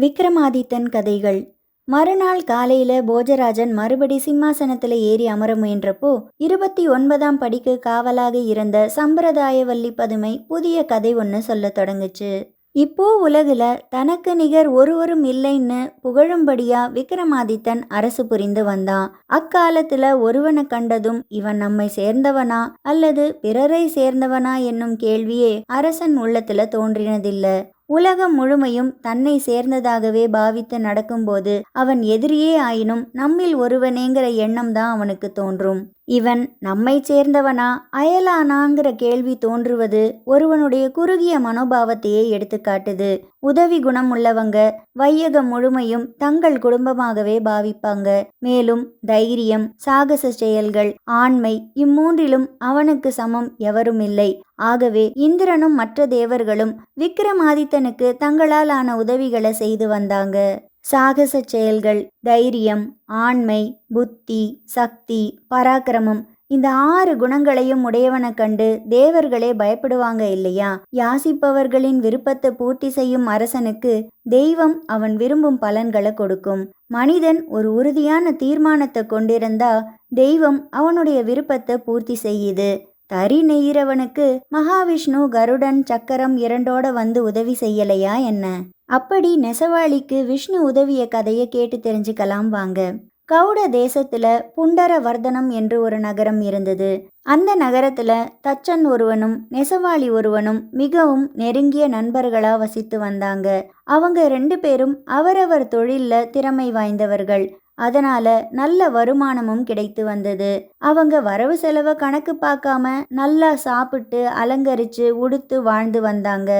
விக்ரமாதித்தன் கதைகள். மறுநாள் காலையில போஜராஜன் மறுபடி சிம்மாசனத்துல ஏறி அமர முயன்றப்போ இருபத்தி ஒன்பதாம் படிக்கு காவலாக இருந்த சம்பிரதாயவல்லி பதுமை புதிய கதை ஒன்று சொல்லத் தொடங்குச்சு. இப்போ உலகுல தனக்கு நிகர் ஒருவரும் இல்லைன்னு புகழும்படியா விக்ரமாதித்தன் அரசு புரிந்து வந்தான். அக்காலத்துல ஒருவனை கண்டதும் இவன் நம்மை சேர்ந்தவனா அல்லது பிறரை சேர்ந்தவனா என்னும் கேள்வியே அரசன் உள்ளத்துல தோன்றினதில்ல. உலகம் முழுமையும் தன்னை சேர்ந்ததாகவே பாவித்து நடக்கும்போது அவன் எதிரியே ஆயினும் நம்மில் ஒருவனேங்கிற எண்ணம் தான் அவனுக்கு தோன்றும். இவன் நம்மை சேர்ந்தவனா? அயலானாங்கிற கேள்வி தோன்றுவது ஒருவனுடைய குறுகிய மனோபாவத்தையே எடுத்துக்காட்டுது உதவி குணம் உள்ளவங்க வையகம் முழுமையும் தங்கள் குடும்பமாகவே பாவிப்பாங்க. மேலும் தைரியம் சாகச செயல்கள் ஆண்மை இம்மூன்றிலும் அவனுக்கு சமம் எவரும் இல்லை. ஆகவே இந்திரனும் மற்ற தேவர்களும் விக்ரமாதித்தனுக்கு தங்களால் ஆன உதவிகளை செய்து வந்தாங்க. சாகச செயல்கள் தைரியம் ஆண்மை புத்தி சக்தி பராக்கிரமம் இந்த ஆறு குணங்களையும் உடையவனை கண்டு தேவர்களே பயப்படுவாங்க இல்லையா? யாசிப்பவர்களின் விருப்பத்தை பூர்த்தி செய்யும் அரசனுக்கு தெய்வம் அவன் விரும்பும் பலன்களை கொடுக்கும். மனிதன் ஒரு உறுதியான தீர்மானத்தை கொண்டிருந்தா தெய்வம் அவனுடைய விருப்பத்தை பூர்த்தி செய்யுது. தறி நெய்கிறவனுக்கு மகாவிஷ்ணு கருடன் சக்கரம் இரண்டோட வந்து உதவி செய்யலையா என்ன? அப்படி நெசவாளிக்கு விஷ்ணு உதவிய கதையை கேட்டு தெரிஞ்சுக்கலாம் வாங்க. கவுட தேசத்துல புண்டரவர்தனம் என்று ஒரு நகரம் இருந்தது. அந்த நகரத்துல தச்சன் ஒருவனும் நெசவாளி ஒருவனும் மிகவும் நெருங்கிய நண்பர்களா வசித்து வந்தாங்க. அவங்க ரெண்டு பேரும் அவரவர் தொழில்ல திறமை வாய்ந்தவர்கள். அதனால நல்ல வருமானமும் கிடைத்து வந்தது. அவங்க வரவு செலவை கணக்கு பார்க்காம நல்லா சாப்பிட்டு அலங்கரிச்சு உடுத்து வாழ்ந்து வந்தாங்க.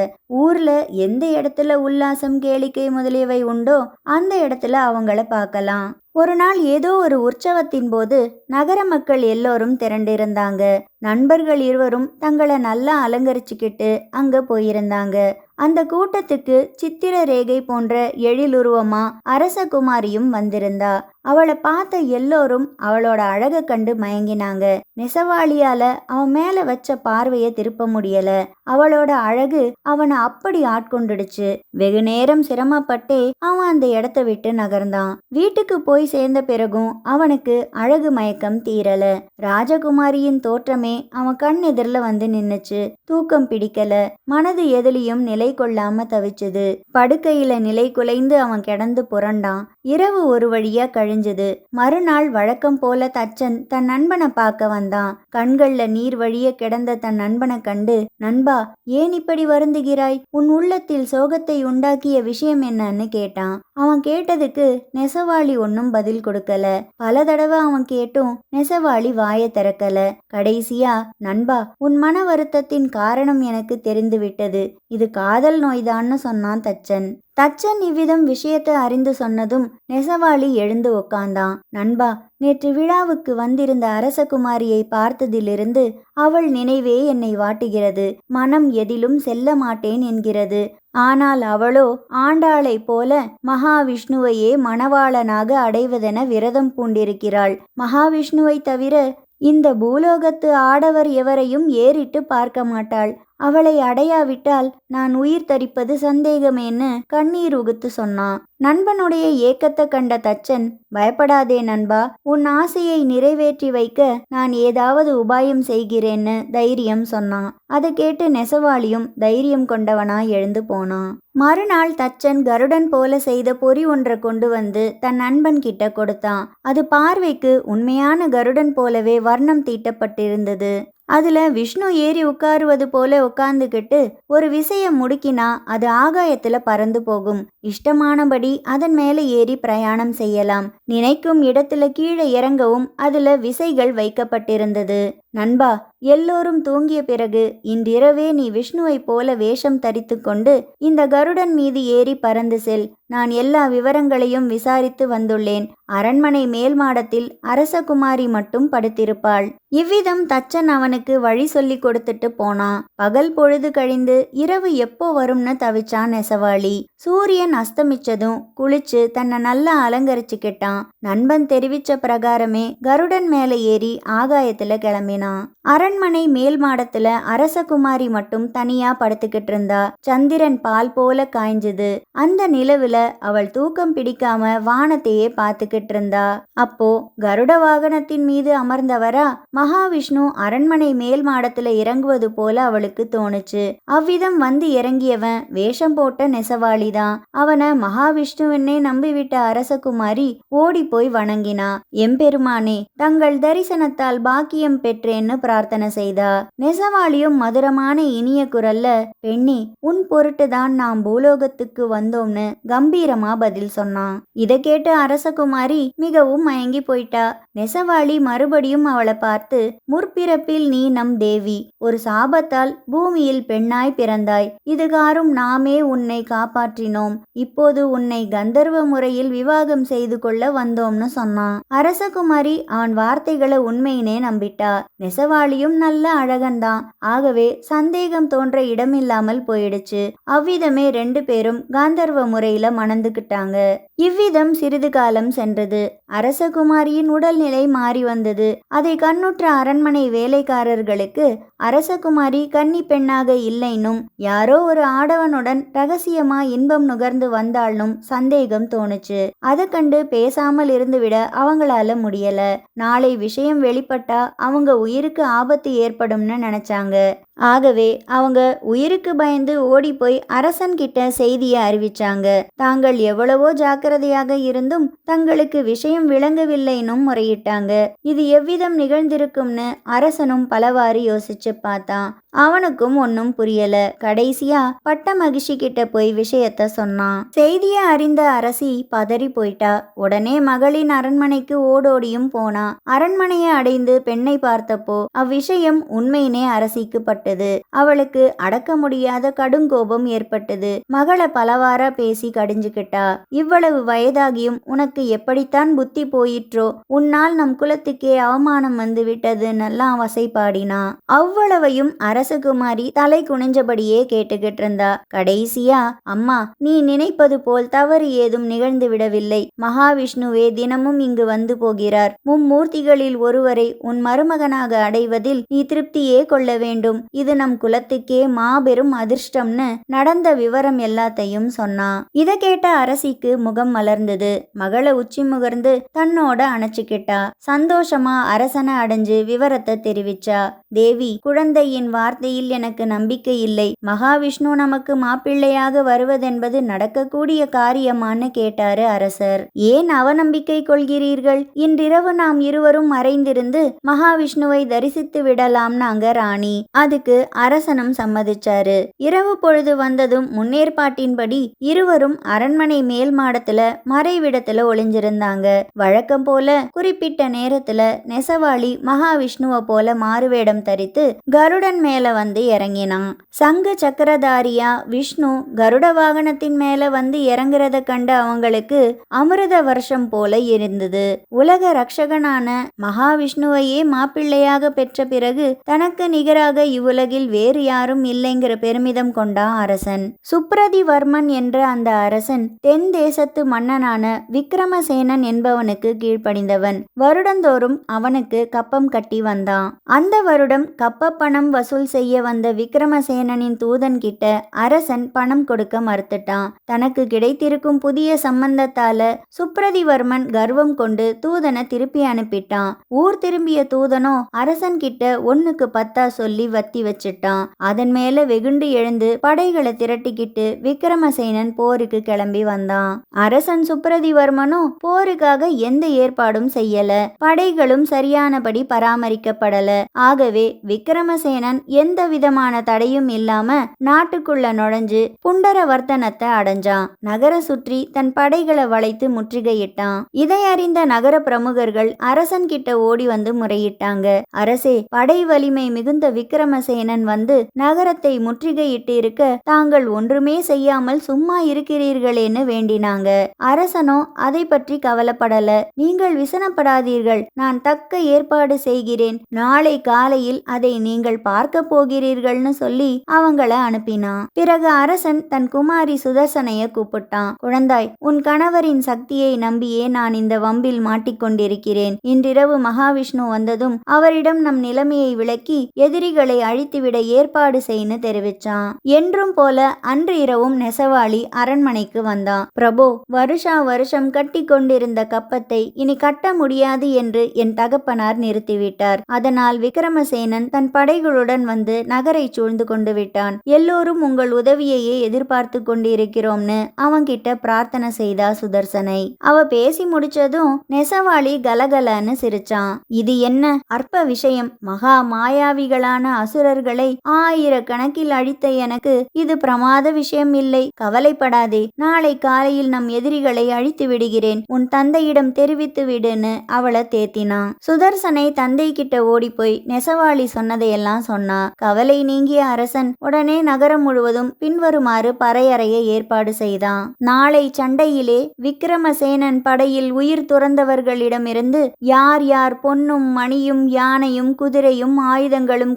ஊர்ல எந்த இடத்துல உல்லாசம் கேளிக்கை முதலியவை உண்டோ அந்த இடத்துல அவங்கள பார்க்கலாம். ஒரு நாள் ஏதோ ஒரு உற்சவத்தின் போது நகர மக்கள் எல்லோரும் திரண்டிருந்தாங்க. நண்பர்கள் இருவரும் தங்களை நல்லா அலங்கரிச்சுக்கிட்டு அங்க போயிருந்தாங்க. அந்த கூட்டத்துக்கு சித்திர ரேகை போன்ற எழிலுருவமா அரசகுமாரியும் வந்திருந்தா. அவளை பார்த்த எல்லோரும் அவளோட அழகை கண்டு மயங்கினாங்க. நெசவாளியால அவன் மேல வச்ச பார்வைய திருப்ப முடியல. அவளோட அழகு அவனை அப்படி ஆட்கொண்டுடுச்சு. வெகு நேரம் சிரமப்பட்டே அவன் அந்த இடத்த விட்டு நகர்ந்தான். வீட்டுக்கு போய் சேர்ந்த பிறகும் அவனுக்கு அழகு மயக்கம் தீரல. ராஜகுமாரியின் தோற்றமே அவன் கண் எதிரில் வந்து நின்னுச்சு. தூக்கம் பிடிக்கல. மனது எதிலையும் நிலை கொள்ளாம தவிச்சது. படுக்கையில நிலை குலைந்து அவன் கிடந்து புரண்டான். இரவு ஒரு வழியா கழி தெரிஞ்சது மறுநாள் வழக்கம் போல தச்சன் தன் நண்பனை பார்க்க வந்தான். கண்கள்ல நீர் வழிய கிடந்த தன் நண்பனை கண்டு நண்பா ஏன் இப்படி வருந்துகிறாய்? உன் உள்ளத்தில் சோகத்தை உண்டாக்கிய விஷயம் என்னன்னு கேட்டான். அவன் கேட்டதுக்கு நெசவாளி ஒன்னும் பதில் கொடுக்கல. பல தடவை அவன் கேட்டும் நெசவாளி வாய திறக்கல. கடைசியா நண்பா உன் மன வருத்தத்தின் காரணம் எனக்கு தெரிந்து விட்டது இது காதல் நோய்தான்னு சொன்னான் தச்சன். தச்சன் இவ்விதம் விஷயத்தை அறிந்து சொன்னதும் நெசவாளி எழுந்து உக்காந்தான். நண்பா நேற்று விழாவுக்கு வந்திருந்த அரசகுமாரியை பார்த்ததிலிருந்து அவள் நினைவே என்னை வாட்டுகிறது. மனம் எதிலும் செல்ல மாட்டேன் என்கிறது. ஆனால் அவளோ ஆண்டாளைப் போல மகாவிஷ்ணுவையே மணவாளனாக அடைவதென விரதம் பூண்டிருக்கிறாள். மகாவிஷ்ணுவை தவிர இந்த பூலோகத்து ஆடவர் எவரையும் ஏறிட்டு பார்க்க மாட்டாள். அவளை அடையாவிட்டால் நான் உயிர் தரிப்பது சந்தேகமேன்னு கண்ணீர் உகுத்து சொன்னான் நண்பனுடைய ஏக்கத்தை கண்ட தச்சன் பயப்படாதே நண்பா உன் ஆசையை நிறைவேற்றி வைக்க நான் ஏதாவது உபாயம் செய்கிறேன்னு தைரியம் சொன்னான் அதை கேட்டு நெசவாளியும் தைரியம் கொண்டவனாய் எழுந்து போனான் மறுநாள் தச்சன் கருடன் போல செய்த பொறி ஒன்றை கொண்டு வந்து தன் நண்பன் கிட்ட கொடுத்தான். அது பார்வைக்கு உண்மையான கருடன் போலவே வர்ணம் தீட்டப்பட்டிருந்தது. அதில் விஷ்ணு ஏறி உட்காருவது போல உட்கார்ந்துக்கிட்டு ஒரு விசையை முடுக்கினா அது ஆகாயத்தில் பறந்து போகும். இஷ்டமானபடி அதன் மேலே ஏறி பிரயாணம் செய்யலாம். நினைக்கும் இடத்துல கீழே இறங்கவும் அதில் விசைகள் வைக்கப்பட்டிருந்தது. நண்பா எல்லோரும் தூங்கிய பிறகு இன்றிரவே நீ விஷ்ணுவைப் போல வேஷம் தரித்து கொண்டு இந்த கருடன் மீது ஏறி பறந்து செல். நான் எல்லா விவரங்களையும் விசாரித்து வந்துள்ளேன். அரண்மனை மேல் மாடத்தில் அரசகுமாரி மட்டும் படுத்திருப்பாள். இவ்விதம் தச்சன் அவனுக்கு வழி சொல்லி கொடுத்துட்டு போனான் பகல் பொழுது கழிந்து இரவு எப்போ வரும்னு தவிச்சான் நெசவாளி. சூரியன் அஸ்தமிச்சதும் குளிச்சு தன்னை நல்லா அலங்கரிச்சுக்கிட்டான். நண்பன் தெரிவிச்ச பிரகாரமே கருடன் மேல ஏறி ஆகாயத்துல கிளம்பினான். அரண் அரண்மனை மேல் மாடத்துல அரசகுமாரி மட்டும் தனியா படுத்துக்கிட்டு இருந்தா சந்திரன் பால் போல காய்ஞ்சது. அந்த நிலவுல அவள் தூக்கம் பிடிக்காம வானத்தையே பார்த்துக்கிட்டு இருந்தா. அப்போ கருட வாகனத்தின் மீது அமர்ந்தவரா மகாவிஷ்ணு அரண்மனை மேல் மாடத்துல இறங்குவது போல அவளுக்கு தோணுச்சு. அவ்விதம் வந்து இறங்கியவன் வேஷம் போட்ட நெசவாளிதான். அவனை மகாவிஷ்ணுவென்னே நம்பிவிட்ட அரசகுமாரி ஓடி போய் வணங்கினா. எம்பெருமானே தங்கள் தரிசனத்தால் பாக்கியம் பெற்றேன்னு பிரார்த்தனை பிரார்த்தனை செய்தா? நெசவாளியும் மதுரமான இனிய குரல்ல பெண்ணே உன் பொருட்டு தான் நாம் பூலோகத்துக்கு வந்தோம்னு கம்பீரமா பதில் சொன்னான். இதை கேட்டு அரசகுமாரி மிகவும் மயங்கி போயிட்டா. நெசவாளி மறுபடியும் அவளை பார்த்து முற்பிறப்பில் நீ நம் தேவி. ஒரு சாபத்தால் பூமியில் பெண்ணாய் பிறந்தாய். இதுகாரும் நாமே உன்னை காப்பாற்றினோம். இப்போது உன்னை கந்தர்வ முறையில் விவாகம் செய்து கொள்ள வந்தோம்னு சொன்னான். அரசகுமாரி அவன் வார்த்தைகளை உண்மையினே நம்பிட்டா. நெசவாளியும் நல்ல அழகன்தான். ஆகவே சந்தேகம் தோன்ற இடமில்லாமல் போயிடுச்சு. அவ்விதமே ரெண்டு பேரும் காந்தர்வ முறையில மணந்துக்கிட்டாங்க இவ்விதம் சிறிது காலம் சென்றது. அரசகுமாரியின் உடல்நிலை மாறி வந்தது. அதை கண்ணுற்ற அரண்மனை வேலைக்காரர்களுக்கு அரசகுமாரி கன்னி பெண்ணாக இல்லைன்னும் யாரோ ஒரு ஆடவனுடன் ரகசியமா இன்பம் நுகர்ந்து வந்தாலும் சந்தேகம் தோணுச்சு. அதை கண்டு பேசாமல் இருந்துவிட அவங்களால முடியல. நாளை விஷயம் வெளிப்பட்டா அவங்க உயிருக்கு ஆபத்து ஏற்படும்னு நினச்சாங்க. ஆகவே அவங்க உயிருக்கு பயந்து ஓடி போய் அரசன் கிட்ட செய்தியை அறிவிச்சாங்க. தாங்கள் எவ்வளவோ ஜாக்கிரதையாக இருந்தும் தங்களுக்கு விஷயம் விளங்கவில்லைன்னும் முறையிட்டாங்க. இது எவ்விதம் நிகழ்ந்திருக்கும்னு அரசனும் பலவாறு யோசிச்சு பார்த்தான். அவனுக்கும் ஒன்னும் புரியல. கடைசியா பட்ட மகிழ்ச்சி கிட்ட போய் விஷயத்த சொன்னான். செய்தியை அறிந்த அரசி பதறி போயிட்டா. உடனே மகளின் அரண்மனைக்கு ஓடோடியும் போனா அரண்மனையை அடைந்து பெண்ணை பார்த்தப்போ அவ்விஷயம் உண்மையினே அரசிக்கு ஏற்பட்டது. அவளுக்கு அடக்க முடியாத கடுங்கோபம் ஏற்பட்டது. மகளை பலவாரா பேசி கடிஞ்சுக்கிட்டா. இவ்வளவு வயதாகியும் உனக்கு எப்படித்தான் புத்தி போயிற்றோ? உன்னால் நம் குலத்துக்கே அவமானம் வந்து விட்டதுன்னெல்லாம் வசைப்பாடினா அவ்வளவையும் அரசகுமாரி தலை குனிஞ்சபடியே கேட்டுக்கிட்டு இருந்தா கடைசியா அம்மா நீ நினைப்பது போல் தவறு ஏதும் நிகழ்ந்து விடவில்லை. மகாவிஷ்ணுவே தினமும் இங்கு வந்து போகிறார். மும்மூர்த்திகளில் ஒருவரை உன் மருமகனாக அடைவதில் நீ திருப்தியே கொள்ள வேண்டும். இது நம் குலத்துக்கே மாபெரும் அதிர்ஷ்டம்னு நடந்த விவரம் எல்லாத்தையும் சொன்னான் இத கேட்ட அரசிக்கு முகம் மலர்ந்தது. மகளை உச்சி முகர்ந்து தன்னோட அணைச்சுக்கிட்டா. சந்தோஷமா அரசனை அடைஞ்சு விவரத்தை தெரிவிச்சா. தேவி குழந்தையின் வார்த்தையில் எனக்கு நம்பிக்கை இல்லை. மகாவிஷ்ணு நமக்கு மாப்பிள்ளையாக வருவதென்பது நடக்கக்கூடிய காரியமான்னு கேட்டாரு அரசர். ஏன் அவநம்பிக்கை கொள்கிறீர்கள்? இன்றிரவு நாம் இருவரும் மறைந்திருந்து மகாவிஷ்ணுவை தரிசித்து விடலாம்னாங்க ராணி. அதுக்கு அரசனும் சம்மதிச்சாரு. இரவு பொழுது வந்ததும் முன்னேற்பாட்டின்படி இருவரும் அரண்மனை மேல் மாடத்துல மறைவிடத்துல ஒளிஞ்சிருந்தாங்க. வழக்கம் போல குறிப்பிட்ட நேரத்துல நெசவாளி மகாவிஷ்ணுவ போல மாறுவேடம் தரித்து கருடன் மேல வந்து இறங்கினான். சங்கு சக்கரதாரியா விஷ்ணு கருட வாகனத்தின் மேல வந்து இறங்குறத கண்ட அவங்களுக்கு அமிர்த வருஷம் போல இருந்தது. உலக ரக்ஷகனான மகாவிஷ்ணுவையே மாப்பிள்ளையாக பெற்ற பிறகு தனக்கு நிகராக உலகில் வேறு யாரும் இல்லைங்கிற பெருமிதம் கொண்டான் அரசன். சுப்ரதிவர்மன் என்ற அந்த அரசன் தென் தேசத்து மன்னனான விக்ரமசேனன் என்பவனுக்கு கீழ்ப்படிந்தவன். வருடந்தோறும் அவனுக்கு கப்பம் கட்டி வந்தான். அந்த வருடம் கப்ப பணம் வசூல் செய்ய வந்த விக்ரமசேனனின் தூதன் கிட்ட அரசன் பணம் கொடுக்க மறுத்துட்டான். தனக்கு கிடைத்திருக்கும் புதிய சம்பந்தத்தால சுப்ரதிவர்மன் கர்வம் கொண்டு தூதனை திருப்பி அனுப்பிட்டான். ஊர் திரும்பிய தூதனோ அரசன் கிட்ட ஒன்னுக்கு பத்தா சொல்லி வத்தி வச்சிட்டான். அதன் மேல வெகுண்டு எழுந்து படைகளை திரட்டிக்கிட்டு விக்ரமசேனன் போருக்கு கிளம்பி வந்தான். அரசன் சுப்ரதிவர்மனும் போருக்காக எந்த ஏற்பாடும் செய்யல. படைகளும் சரியானபடி பராமரிக்கப்படல. ஆகவே விக்ரமசேனன் எந்த விதமான தடையும் இல்லாம நாட்டுக்குள்ள நுழைஞ்சு புண்டரவர்த்தனத்தை அடைஞ்சான். நகர சுற்றி தன் படைகளை வளைத்து முற்றுகையிட்டான். இதை அறிந்த நகர பிரமுகர்கள் அரசன் கிட்ட ஓடி வந்து முறையிட்டாங்க. அரசே படை வலிமை மிகுந்த விக்ரமசேன விக்ரமசேனன் வந்து நகரத்தை முற்றுகையிட்டு இருக்க தாங்கள் ஒன்றுமே செய்யாமல் சும்மா இருக்கிறீர்களேன்னு வேண்டினாங்க. அரசனோ அதை பற்றி கவலைப்படல. நீங்கள் விசனப்படாதீர்கள். நான் தக்க ஏற்பாடு செய்கிறேன். நாளை காலையில் அதை நீங்கள் பார்க்க போகிறீர்கள்னு சொல்லி அவங்கள அனுப்பினான். பிறகு அரசன் தன் குமாரி சுதர்சனைய கூப்பிட்டான். குழந்தாய் உன் கணவரின் சக்தியை நம்பியே நான் இந்த வம்பில் மாட்டிக்கொண்டிருக்கிறேன். இன்றிரவு மகாவிஷ்ணு வந்ததும் அவரிடம் நம் நிலைமையை விளக்கி எதிரிகளை அழித்துவிட ஏற்பாடு செய்யு தெரிவிச்சான். என்றும் போல அன்று இரவும் நெசவாளி அரண்மனைக்கு வந்தான். பிரபு வருஷா வருஷம் கட்டி கொண்டிருந்த கப்பத்தை இனி கட்ட முடியாது என்று என் தகப்பனார் நிறுத்திவிட்டார். அதனால் விக்ரமசேனன் தன் படைகளுடன் வந்து நகரை சூழ்ந்து கொண்டு விட்டான். எல்லோரும் உங்கள் உதவியையே எதிர்பார்த்து கொண்டிருக்கிறோம்னு அவன்கிட்ட பிரார்த்தனை செய்தா சுதர்சனை. அவ பேசி முடிச்சதும் நெசவாளி கலகலன்னு சிரிச்சான். இது என்ன அற்ப விஷயம். மகா மாயாவிகளான அசுரர்களை ஆயிரக்கணக்கில் அழித்த எனக்கு இது பிரமாத விஷயம் இல்லை. கவலைப்படாதே. நாளை காலையில் நம் எதிரிகளை அழித்து விடுகிறேன். உன் தந்தையிடம் தெரிவித்து விடுன்னு அவளை தேத்தினான் சுதர்சனை தந்தை கிட்ட ஓடி போய் நெசவாளி சொன்னதையெல்லாம் சொன்னா. கவலை நீங்கிய அரசன் உடனே நகரம் முழுவதும் பின்வருமாறு பறையறைய ஏற்பாடு செய்தான். நாளை சண்டையிலே விக்ரமசேனன் படையில் உயிர் துறந்தவர்களிடமிருந்து யார் யார் பொன்னும் மணியும் யானையும் குதிரையும் ஆயுதங்களும்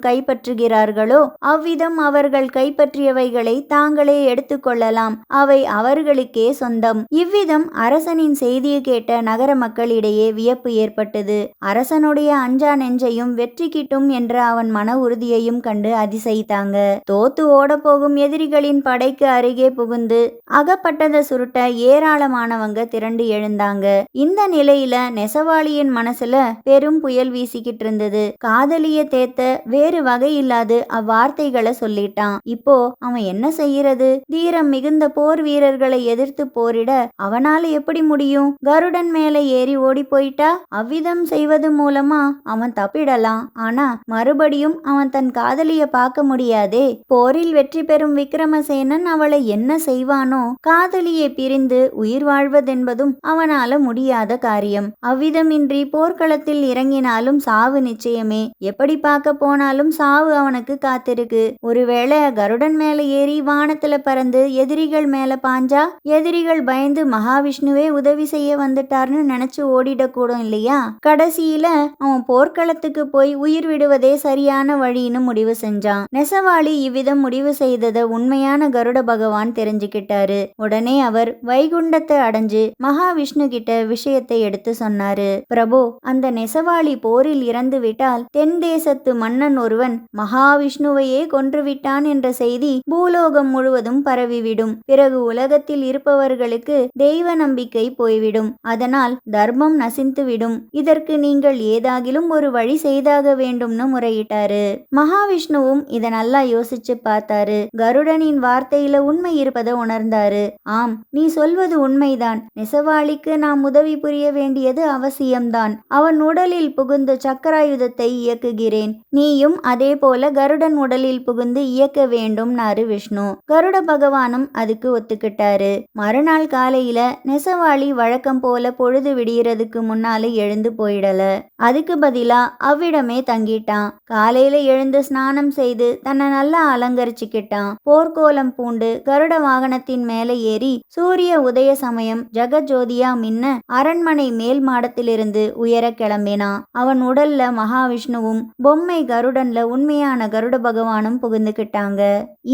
கைப்பற்றுகிறார்களோ அவ்விதம் அவர்கள் கைப்பற்றியவைகளை தாங்களே எடுத்துக்கொள்ளலாம் அவை அவர்களுக்கே சொந்தம். இவ்விதம் அரசனின் செய்தியை கேட்ட நகர மக்களிடையே வியப்பு ஏற்பட்டது. அரசனுடைய அஞ்சா நெஞ்சையும் வெற்றி கிட்டும் என்ற அவன் மன உறுதியையும் கண்டு அதிசயித்தாங்க. தோத்து ஓடப்போகும் எதிரிகளின் படைக்கு அருகே புகுந்து அகப்பட்டதை சுருட்ட ஏராளமானவங்க திரண்டு எழுந்தாங்க. இந்த நிலையில நெசவாளியின் மனசுல பெரும் புயல் வீசிக்கிட்டு இருந்தது. காதலிய தேத்த வேறு வகை இல்லாது அவ்வார்த்தைகளை சொல்லிட்டான். இப்போ அவன் என்ன செய்யறது தீரம் மிகுந்த போர் வீரர்களை எதிர்த்து போரிட அவனால எப்படி முடியும்? கருடன் மேல ஏறி ஓடி போயிட்டா அவ்விதம் செய்வது மூலமா அவன் தப்பிடலாம். ஆனா மறுபடியும் அவன் தன் காதலிய பார்க்க முடியாதே. போரில் வெற்றி பெறும் விக்ரமசேனன் அவளை என்ன செய்வானோ? காதலியை பிரிந்து உயிர் வாழ்வதென்பதும் அவனால முடியாத காரியம். அவ்விதமின்றி போர்க்களத்தில் இறங்கினாலும் சாவு நிச்சயமே. எப்படி பார்க்க போனாலும் சாவு அவனுக்கு காத்திருக்கு. ஒருவேளை கருடன் மேல ஏறி வானத்துல பறந்து எதிரிகள் மேல பாஞ்சா? எதிரிகள் பயந்து மகாவிஷ்ணுவே உதவி செய்ய வந்துட்டார்னு நினைச்சு ஓடிடக்கூடும் இல்லையா? கடைசியில அவன் போர்க்களத்துக்கு போய் உயிர் விடுவதே சரியான வழின்னு முடிவு செஞ்சான். நெசவாளி இவ்விதம் முடிவு செய்தத உண்மையான கருட பகவான் தெரிஞ்சுக்கிட்டாரு. உடனே அவர் வைகுண்டத்தை அடைஞ்சு மகாவிஷ்ணு கிட்ட விஷயத்தை எடுத்து சொன்னாரு. பிரபு அந்த நெசவாளி போரில் இறந்து விட்டால் தென் தேசத்து மன்னன் ஒருவன் மகாவிஷ்ணுவையே கொன்றுவிட்டான் என்ற செய்தி பூலோகம் முழுவதும் பரவிவிடும். பிறகு உலகத்தில் இருப்பவர்களுக்கு தெய்வ நம்பிக்கை போய்விடும். அதனால் தர்மம் நசிந்துவிடும். இதற்கு நீங்கள் ஏதாகிலும் ஒரு வழி செய்தாக வேண்டும்னு முறையிட்டாரு. மகாவிஷ்ணுவும் இத நல்லா யோசிச்சு பார்த்தாரு. கருடனின் வார்த்தையில உண்மை இருப்பதை உணர்ந்தாரு. ஆம் நீ சொல்வது உண்மைதான். நெசவாளிக்கு நாம் உதவி புரிய வேண்டியது அவசியம்தான். அவன் உடலில் புகுந்து சக்கராயுதத்தை இயக்குகிறேன். நீயும் அதே போல கருடன் உடலில் புகுந்து இயக்க வேண்டும்னாரு விஷ்ணு. கருட பகவானும் அதுக்கு ஒத்துக்கிட்டாரு. மறுநாள் காலையில நெசவாளி வழக்கம் போல பொழுது விடியறதுக்கு முன்னால எழுந்து போயிடல. அதுக்கு பதிலா அவ்விடமே தங்கிட்டான். காலையில எழுந்து ஸ்நானம் செய்து தன்னை நல்லா அலங்கரிச்சுக்கிட்டான். போர்க்கோலம் பூண்டு கருட வாகனத்தின் மேல ஏறி சூரிய உதய சமயம் ஜெகஜோதியா மின்ன அரண்மனை மேல் மாடத்திலிருந்து உயர கிளம்பினான். அவன் உடல்ல மகாவிஷ்ணுவும் பொம்மை கருடன்ல உண்மையான கருட பகவானும் புகுந்துகிட்டாங்க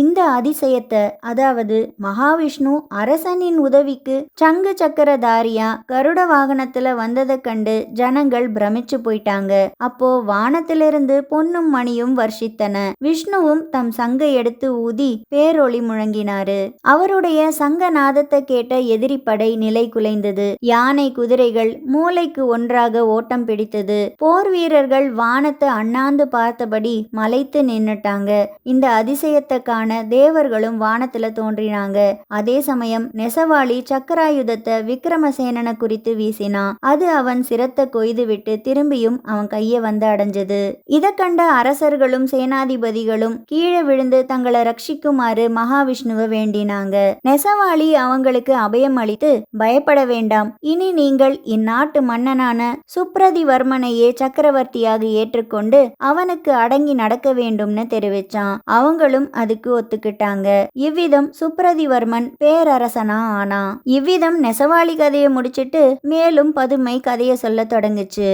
இந்த அதிசயத்தை அதாவது மகாவிஷ்ணு அரசனின் உதவிக்கு சங்கு சக்கரதாரியா கருட வாகனத்துல வந்ததை கண்டு ஜனங்கள் பிரமிச்சு போயிட்டாங்க. அப்போ வானத்திலிருந்து பொன்னும் மணியும் வர்ஷித்தன. விஷ்ணுவும் தம் சங்கை எடுத்து ஊதி பேரொளி முழங்கினாரு. அவருடைய சங்க நாதத்தை கேட்ட எதிரி படை நிலை குலைந்தது. யானை குதிரைகள் மூளைக்கு ஒன்றாக ஓட்டம் பிடித்தது. போர் வீரர்கள் வானத்தை அண்ணாந்து பார்த்தபடி மலை மலைத்து நின்னுட்டாங்க. இந்த அதிசயத்தை காண தேவர்களும் வானத்துல தோன்றினாங்க. அதே சமயம் நெசவாளி சக்கராயுதத்தை விக்ரமசேனனை குறித்து வீசினான் அது அவன் சிரத்தை கொய்து விட்டு திரும்பியும் அவன் கையை வந்து அடைஞ்சது. இதை கண்ட அரசர்களும் சேனாதிபதிகளும் கீழே விழுந்து தங்களை ரட்சிக்குமாறு மகாவிஷ்ணுவை வேண்டினாங்க. நெசவாளி அவங்களுக்கு அபயம் அளித்து பயப்பட வேண்டாம். இனி நீங்கள் இந்நாட்டு மன்னனான சுப்ரதிவர்மனையே சக்கரவர்த்தியாக ஏற்றுக்கொண்டு அவனுக்கு அடங்கி நடக்க அடக்க வேண்டும்னு தெரிவிச்சான். அவங்களும் அதுக்கு ஒத்துக்கிட்டாங்க. இவ்விதம் சுப்ரதிவர்மன் பேரரசனா ஆனா இவ்விதம் நெசவாளி கதையை முடிச்சிட்டு மேலும் பதுமை கதையை சொல்ல தொடங்குச்சு.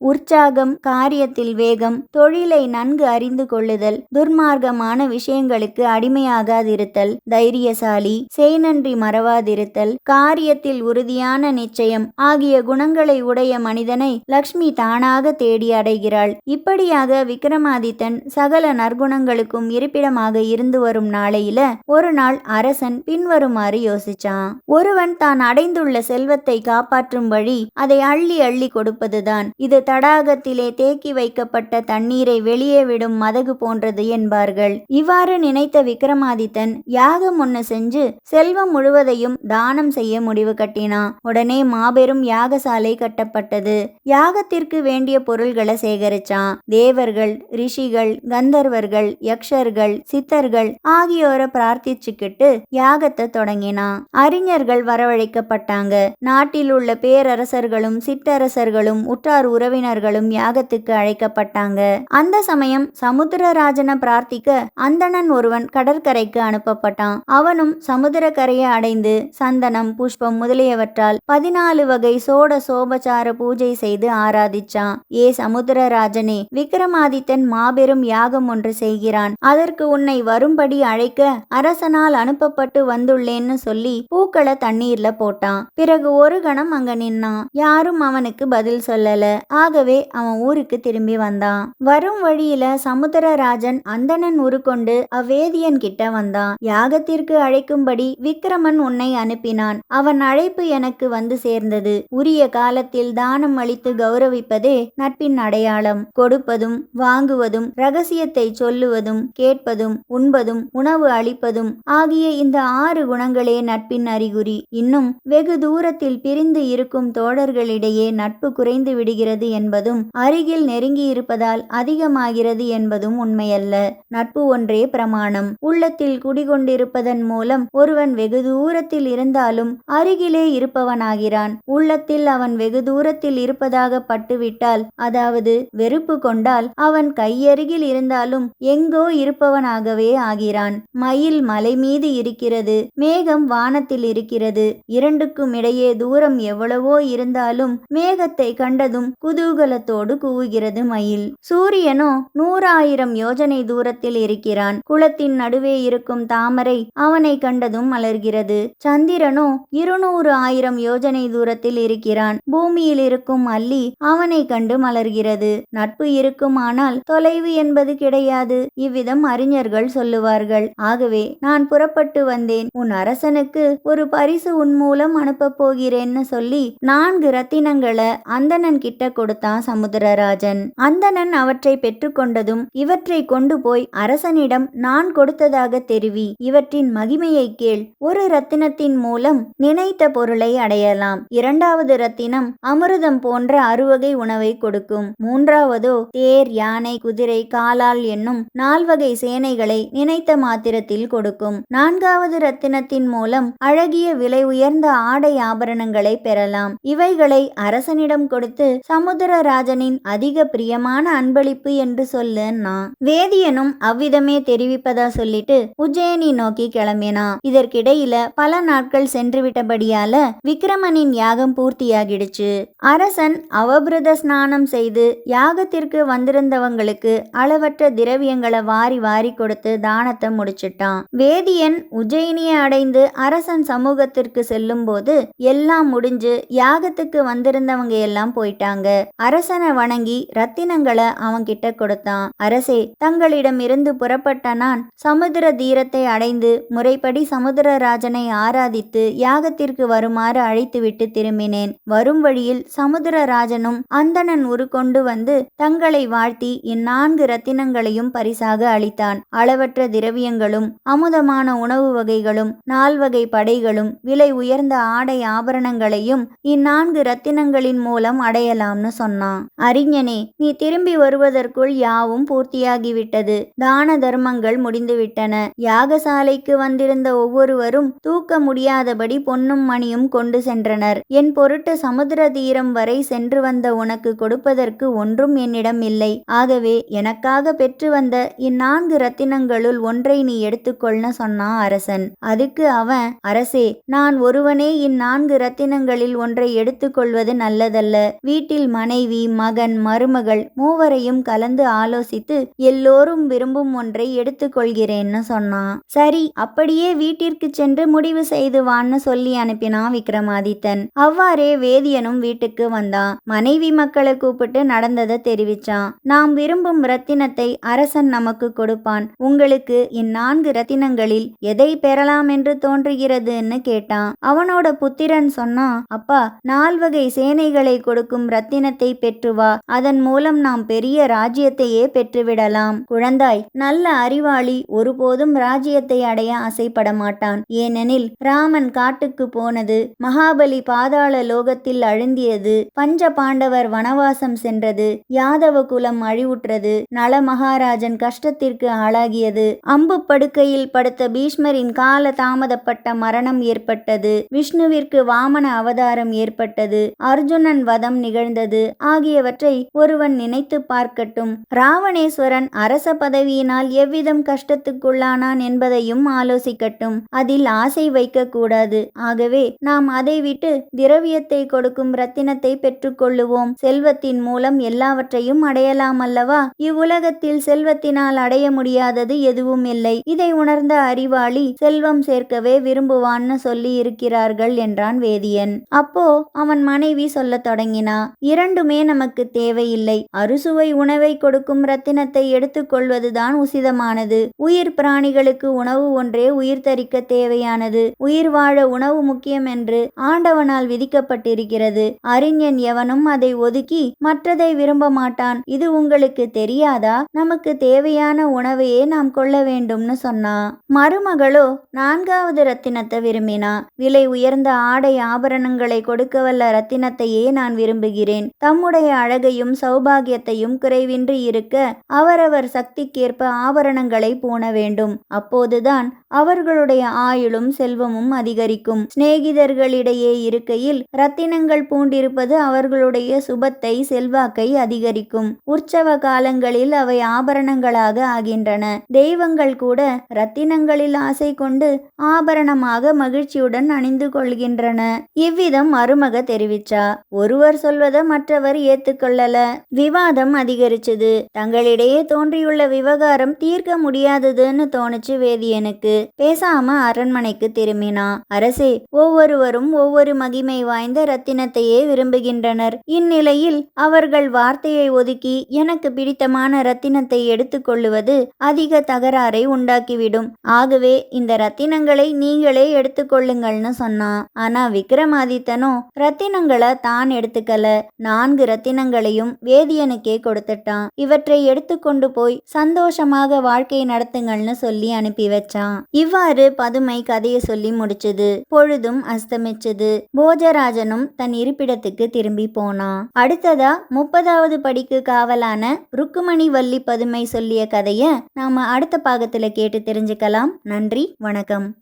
உற்சாகம் காரியத்தில் வேகம் தொழிலை நன்கு அறிந்து கொள்ளுதல் துர்மார்க்கமான விஷயங்களுக்கு அடிமையாகாதிருத்தல் தைரியசாலி செய்நன்றி மறவாதிருத்தல் காரியத்தில் உறுதியான நிச்சயம் ஆகிய குணங்களை உடைய மனிதனை லக்ஷ்மி தானாக தேடி அடைகிறாள். இப்படியாக விக்ரமாதித்தன் சகல நற்குணங்களுக்கும் இருப்பிடமாக இருந்து வரும் நாளையில ஒரு நாள் அரசன் பின்வருமாறு யோசிச்சான். ஒருவன் தான் அடைந்துள்ள செல்வத்தை காப்பாற்றும் வழி அதை அள்ளி அள்ளி கொடுப்பதுதான். இது தடாகத்திலே தேக்கி வைக்கப்பட்ட தண்ணீரை வெளியே விடும் மதகு போன்றது என்பார்கள். இவ்வாறு நினைத்த விக்ரமாதித்தன் யாகம் ஒன்று செஞ்சு செல்வம் முழுவதையும் தானம் செய்ய முடிவு கட்டினான் உடனே மாபெரும் யாகசாலை கட்டப்பட்டது. யாகத்திற்கு வேண்டிய பொருள்களை சேகரிச்சான். தேவர்கள் ரிஷிகள் கந்தர்வர்கள் யக்ஷர்கள் சித்தர்கள் ஆகியோரை பிரார்த்திச்சுக்கிட்டு யாகத்தை தொடங்கினான் அறிஞர்கள் வரவழைக்கப்பட்டாங்க. நாட்டில் உள்ள பேரரசர்களும் சிற்றரசர்களும் உற்றார் உறவினர்களும் யாகத்துக்கு அழைக்கப்பட்டாங்க. அந்த சமயம் சமுத்திரராஜனை பிரார்த்திக்க அந்தணன் ஒருவன் கடற்கரைக்கு அனுப்பப்பட்டான். அவனும் சமுத்திரக்கரையை அடைந்து சந்தனம் புஷ்பம் முதலியவற்றால் பதினாலு வகை சோட சோபச்சார பூஜை செய்து ஆராதிச்சான். ஏ சமுத்திரராஜனே விக்ரமாதித்தன் மாபெரும் யாகம் ஒன்று செய்கிறான். அதற்கு உன்னை வரும்படி அழைக்க அரசனால் அனுப்பப்பட்டு வந்துள்ளேன்னு சொல்லி பூக்களை தண்ணீர்ல போட்டான். பிறகு ஒரு கணம் அங்க நின்னான். யாரும் அவனுக்கு பதில் சொல்லல. ஆகவே அவன் ஊருக்கு திரும்பி வந்தான். வரும் வழியில சமுத்திரராஜன் அந்தணன் உருக்கொண்டு அவ்வேதியன் கிட்ட வந்தான். யாகத்திற்கு அழைக்கும்படி விக்ரமன் உன்னை அனுப்பினான். அவன் அழைப்பு எனக்கு வந்து சேர்ந்தது. உரிய காலத்தில் தானம் அளித்து கௌரவிப்பதே நட்பின் அடையாளம். கொடுப்பதும் வாங்குவதும் ரகசியத்தை சொல்லுவதும் கேட்பதும் உண்பதும் உணவு அளிப்பதும் ஆகிய இந்த ஆறு குணங்களே நட்பின் அறிகுறி. இன்னும் வெகு தூரத்தில் பிரிந்து இருக்கும் தோழர்களிடையே நட்பு குறைந்து விடுகிறது என்பதும் அருகில் நெருங்கி இருப்பதால் அதிகமாகிறது என்பதும் உண்மையல்ல. நட்பு ஒன்றே பிரமாணம். உள்ளத்தில் குடிகொண்டிருப்பதன் மூலம் ஒருவன் வெகு தூரத்தில் இருந்தாலும் அருகிலே இருப்பவனாகிறான். உள்ளத்தில் அவன் வெகு தூரத்தில் இருப்பதாக பட்டுவிட்டால் அதாவது வெறுப்பு கொண்டால் அவன் கையருகில் இருந்தாலும் எங்கோ இருப்பவனாகவே ஆகிறான். மயில் மலை மீது இருக்கிறது மேகம் வானத்தில் இருக்கிறது. இரண்டுக்கும் இடையே தூரம் எவ்வளவோ இருந்தாலும் மேகத்தை கண்டதும் குது குதூகலத்தோடு கூவுகிறது மயில். சூரியனோ நூறாயிரம் யோஜனை தூரத்தில் இருக்கிறான். குளத்தின் நடுவே இருக்கும் தாமரை அவனை கண்டதும் மலர்கிறது. சந்திரனோ இருநூறு ஆயிரம் யோஜனை தூரத்தில் இருக்கிறான். பூமியில் இருக்கும் அல்லி அவனை கண்டு மலர்கிறது. நட்பு இருக்குமானால் தொலைவு என்பது கிடையாது இவ்விதம் அறிஞர்கள் சொல்லுவார்கள். ஆகவே நான் புறப்பட்டு வந்தேன். உன் அரசனுக்கு ஒரு பரிசு உன் மூலம் அனுப்பப் போகிறேன்னு சொல்லி நான்கு ரத்தினங்களை அந்தணன் கிட்ட கொடுத்தான் சமுத்திரராஜன். அந்தணன் அவற்றை பெற்றுக்கொண்டதும் இவற்றை கொண்டு போய் அரசனிடம் நான் கொடுத்ததாக தெரிவி. இவற்றின் மகிமையை கேள். ஒரு ரத்தினத்தின் மூலம் நினைத்த பொருளை அடையலாம். இரண்டாவது ரத்தினம் அமிர்தம் போன்ற அறுவகை உணவை கொடுக்கும். மூன்றாவதோ தேர் யானை குதிரை காலால் என்னும் நால்வகை சேனைகளை நினைத்த மாத்திரத்தில் கொடுக்கும். நான்காவது ரத்தினத்தின் மூலம் அழகிய விலை உயர்ந்த ஆடை ஆபரணங்களை பெறலாம். இவைகளை அரசனிடம் கொடுத்து சமுத்திரராஜனின் அதிக பிரியமான அன்பளிப்பு என்று சொல்லுன்னா வேதியனும் அவ்விதமே தெரிவிப்பதா சொல்லிட்டு உஜ்ஜயனி நோக்கி கிளம்பினா. இதற்கிடையில பல நாட்கள் சென்று விட்டபடியால விக்ரமனின் யாகம் பூர்த்தியாகிடுச்சு. அரசன் அவபிரத ஸ்நானம் செய்து யாகத்திற்கு வந்திருந்தவங்களுக்கு அளவற்ற திரவியங்களை வாரி வாரி கொடுத்து தானத்தை முடிச்சிட்டான். வேதியன் உஜ்ஜயினியை அடைந்து அரசன் சமூகத்திற்கு செல்லும் போது எல்லாம் முடிஞ்சு யாகத்துக்கு வந்திருந்தவங்க எல்லாம் போயிட்டாங்க. அரசனை வணங்கி ரத்தினங்களை அவன்கிட்ட கொடுத்தான். அரசே தங்களிடம் இருந்து புறப்பட்ட நான் சமுத்திர தீரத்தை அடைந்து முறைப்படி சமுத்திரராஜனை ஆராதித்து யாகத்திற்கு வருமாறு அழைத்துவிட்டு திரும்பினேன். வரும் வழியில் சமுத்திரராஜனும் அந்தணன் உருக்கொண்டு வந்து தங்களை வாழ்த்தி இந்நான்கு ரத்தினங்களையும் பரிசாக அளித்தான். அளவற்ற திரவியங்களும் அமுதமான உணவு வகைகளும் நால்வகை படைகளும் விலை உயர்ந்த ஆடை ஆபரணங்களையும் இந்நான்கு ரத்தினங்களின் மூலம் அடையலாம்னு சொன்னான். அறிஞனே நீ திரும்பி வருவதற்குள் யாவும் பூர்த்தியாகிவிட்டது. தான தர்மங்கள் முடிந்துவிட்டன. யாகசாலைக்கு வந்திருந்த ஒவ்வொருவரும் தூக்க முடியாதபடி பொன்னும் மணியும் கொண்டு சென்றனர். என் பொருட்டு சமுத்திர தீரம் வரை சென்று வந்த உனக்கு கொடுப்பதற்கு ஒன்றும் என்னிடம் இல்லை. ஆகவே எனக்காக பெற்று வந்த இந்நான்கு ரத்தினங்களுள் ஒன்றை நீ எடுத்துக்கொள்ள சொன்னான் அரசன். அதுக்கு அவன் அரசே நான் ஒருவனே இந்நான்கு ரத்தினங்களில் ஒன்றை எடுத்துக்கொள்வது நல்லதல்ல. வீட்டில் மனைவி மகன் மருமகள் மூவரையும் கலந்து ஆலோசித்து எல்லோரும் விரும்பும் ஒன்றை எடுத்துக்கொள்கிறேன்னு சொன்னான். சரி அப்படியே வீட்டிற்கு சென்று முடிவு செய்து வான்னு சொல்லி அனுப்பினான் விக்ரமாதித்தன். அவ்வாறே வேதியனும் வீட்டுக்கு வந்தான். மனைவி மக்களை கூப்பிட்டு நடந்ததை தெரிவிச்சான். நாம் விரும்பும் ரத்தினத்தை அரசன் நமக்கு கொடுப்பான். உங்களுக்கு இந்நான்கு ரத்தினங்களில் எதை பெறலாம் என்று தோன்றுகிறதுன்னு கேட்டான். அவனோட புத்திரன் சொன்னான் அப்பா நால்வகை சேனைகளை கொடுக்கும் ஞானத்தை பெற்று வா. அதன் மூலம் நாம் பெரிய ராஜ்யத்தையே பெற்றுவிடலாம். குழந்தாய் நல்ல அறிவாளி. ஒருபோதும் ராஜ்யத்தை அடைய ஆசைப்பட மாட்டான் ஏனெனில் ராமன் காட்டுக்கு போனது மகாபலி பாதாள லோகத்தில் அழுந்தியது பஞ்ச பாண்டவர் வனவாசம் சென்றது யாதவ குலம் அழிவுற்றது நல மகாராஜன் கஷ்டத்திற்கு ஆளாகியது. அம்பு படுக்கையில் படுத்த பீஷ்மரின் கால தாமதப்பட்ட மரணம் ஏற்பட்டது. விஷ்ணுவிற்கு வாமன அவதாரம் ஏற்பட்டது. அர்ஜுனன் வதம் நிகழ்ந்தது. ஆகியவற்றை ஒருவன் நினைத்து பார்க்கட்டும். ராவணேஸ்வரன் அரச பதவியினால் எவ்விதம் கஷ்டத்துக்குள்ளானான் என்பதையும் ஆலோசிக்கட்டும். அதில் ஆசை வைக்கக்கூடாது. ஆகவே நாம் அதை விட்டு திரவியத்தை கொடுக்கும் ரத்தினத்தை பெற்றுக்கொள்ளுவோம். செல்வத்தின் மூலம் எல்லாவற்றையும் அடையலாம் அல்லவா? இவ்வுலகத்தில் செல்வத்தினால் அடைய முடியாதது எதுவும் இல்லை. இதை உணர்ந்த அறிவாளி செல்வம் சேர்க்கவே விரும்புவான்னு சொல்லி இருக்கிறார்கள் என்றான் வேதியன். அப்போ அவன் மனைவி சொல்லத் தொடங்கினா இரண்டு இரண்டுமே நமக்கு தேவையில்லை. அறுசுவை உணவை கொடுக்கும் ரத்தினத்தை எடுத்துக்கொள்வதுதான் உசிதமானது. உயிர் பிராணிகளுக்கு உணவு ஒன்றே உயிர் தரிக்க தேவையானது. உயிர் வாழ உணவு முக்கியம் என்று ஆண்டவனால் விதிக்கப்பட்டிருக்கிறது. அறிஞன் எவனும் அதை ஒதுக்கி மற்றதை விரும்ப மாட்டான். இது உங்களுக்கு தெரியாதா? நமக்கு தேவையான உணவையே நாம் கொள்ள வேண்டும்னு சொன்னா. மருமகளோ நான்காவது ரத்தினத்தை விரும்பினா? விலை உயர்ந்த ஆடை ஆபரணங்களை கொடுக்க வல்ல ரத்தினத்தையே நான் விரும்புகிறேன். தம்முடைய அழகையும் சௌபாகியத்தையும் குறைவின்றி இருக்க அவரவர் சக்திக்கேற்ப ஆபரணங்களை பூண வேண்டும். அப்போதுதான் அவர்களுடைய ஆயுளும் செல்வமும் அதிகரிக்கும். சிநேகிதர்களிடையே இருக்கையில் ரத்தினங்கள் பூண்டிருப்பது அவர்களுடைய சுபத்தை செல்வாக்கை அதிகரிக்கும். உற்சவ காலங்களில் அவை ஆபரணங்களாக ஆகின்றன. தெய்வங்கள் கூட ரத்தினங்களில் ஆசை கொண்டு ஆபரணமாக மகிழ்ச்சியுடன் அணிந்து கொள்கின்றன. இவ்விதம் மருமக தெரிவிச்சா. ஒருவர் சொல்வதை மற்றவர் ஏத்துக்கொள்ளல. விவாதம் அதிகரிச்சது. தங்களிடையே தோன்றியுள்ள விவகாரம் தீர்க்க முடியாததுன்னு தோணுச்சு வேதியனுக்கு. பேசாம அரண்மனைக்கு திரும்பினா. அரசே ஒவ்வொருவரும் ஒவ்வொரு மகிமை வாய்ந்த ரத்தினத்தையே விரும்புகின்றனர். இந்நிலையில் அவர்கள் வார்த்தையை ஒதுக்கி எனக்கு பிடித்தமான ரத்தினத்தை எடுத்துக்கொள்ளுவது அதிக தகராறை உண்டாக்கிவிடும். ஆகவே இந்த ரத்தினங்களை நீங்களே எடுத்துக்கொள்ளுங்கள்னு சொன்னான். ஆனா விக்ரமாதித்தனோ ரத்தினங்களை தான் எடுத்துக்கல. நான் நான்கு ரத்தினங்களையும் வேதியனுக்கே கொடுத்துட்டான். இவற்றை எடுத்துக்கொண்டு போய் சந்தோஷமாக வாழ்க்கை நடத்துங்கள்னு சொல்லி அனுப்பி வச்சான். இவ்வாறு பதுமை கதையை சொல்லி முடிச்சது. பொழுதும் அஸ்தமிச்சது. போஜராஜனும் தன் இருப்பிடத்துக்கு திரும்பி போனான். அடுத்ததா முப்பதாவது படிக்கு காவலான ருக்குமணி வள்ளி பதுமை சொல்லிய கதைய நாம அடுத்த பாகத்துல கேட்டு தெரிஞ்சுக்கலாம். நன்றி வணக்கம்.